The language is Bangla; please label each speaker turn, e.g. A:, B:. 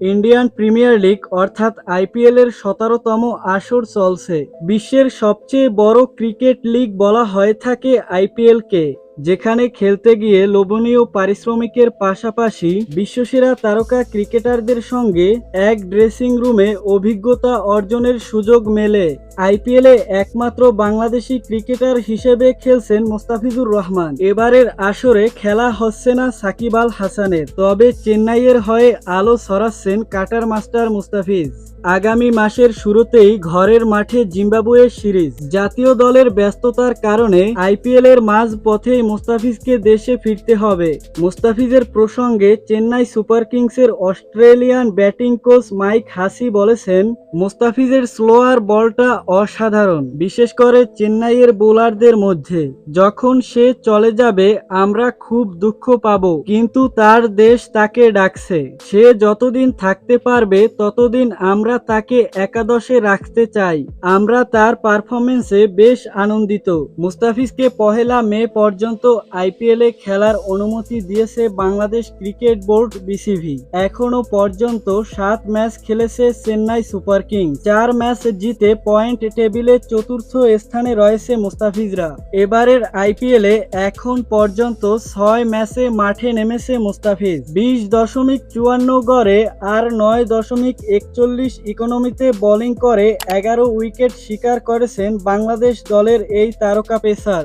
A: ইন্ডিয়ান প্রিমিয়ার লিগ অর্থাৎ আইপিএল এর সতেরোতম আসর চলছে। বিশ্বের সবচেয়ে বড় ক্রিকেট লিগ বলা হয়ে থাকে আইপিএল কে যেখানে খেলতে গিয়ে লোভনীয় পারিশ্রমিকের পাশাপাশি বিশ্বসেরা তারকা ক্রিকেটারদের সঙ্গে এক ড্রেসিং রুমে অভিজ্ঞতা অর্জনের সুযোগ মেলে। আইপিএলে একমাত্র বাংলাদেশি ক্রিকেটার হিসেবে খেলছেন মোস্তাফিজুর রহমান। এবারের আসরে খেলা হচ্ছে না সাকিব আল হাসানের, তবে চেন্নাইয়ের হয়ে আলো ছড়াচ্ছেন কাটার মাস্টার মুস্তাফিজ। আগামী মাসের শুরুতেই ঘরের মাঠে জিম্বাবুয়ের সিরিজ। জাতীয় দলের ব্যস্ততার কারণে আইপিএল এর মাঝ পথেই মুস্তাফিজকে দেশে ফিরতে হবে। মুস্তাফিজের প্রসঙ্গে চেন্নাই সুপার কিংসের Australian batting coach Mike Hussey বলেছেন, মুস্তাফিজের স্লোয়ার বলটা অসাধারণ। বিশেষ করে চেন্নাইয়ের বোলারদের মধ্যে। যখন সে চলে যাবে, আমরা খুব দুঃখ পাবো, কিন্তু তার দেশ তাকে ডাকছে। সে যতদিন থাকতে পারবে, ততদিন আমরা তাকে একাদশে রাখতে চাই। আমরা তার পারফরমেন্সে বেশ আনন্দিত। মুস্তাফিজকে পহেলা মে পর্যন্ত আইপিএল খেলার অনুমতি দিয়েছে বাংলাদেশ ক্রিকেট বোর্ড বিসিবি। এখনও পর্যন্ত সাত ম্যাচ খেলেছে চেন্নাই সুপার কিংস। চার ম্যাচ জিতে পয়েন্ট টেবিলে চতুর্থ স্থানে রয়েছে মুস্তাফিজরা। এবারের আইপিএলে এখন পর্যন্ত ছয় ম্যাচে মাঠে নেমেছে মুস্তাফিজ। বিশ দশমিক চুয়ান্ন গড়ে আর নয় দশমিক একচল্লিশ ইকোনমিতে বোলিং করে এগারো উইকেট শিকার করেছেন বাংলাদেশ দলের এই তারকা পেসার।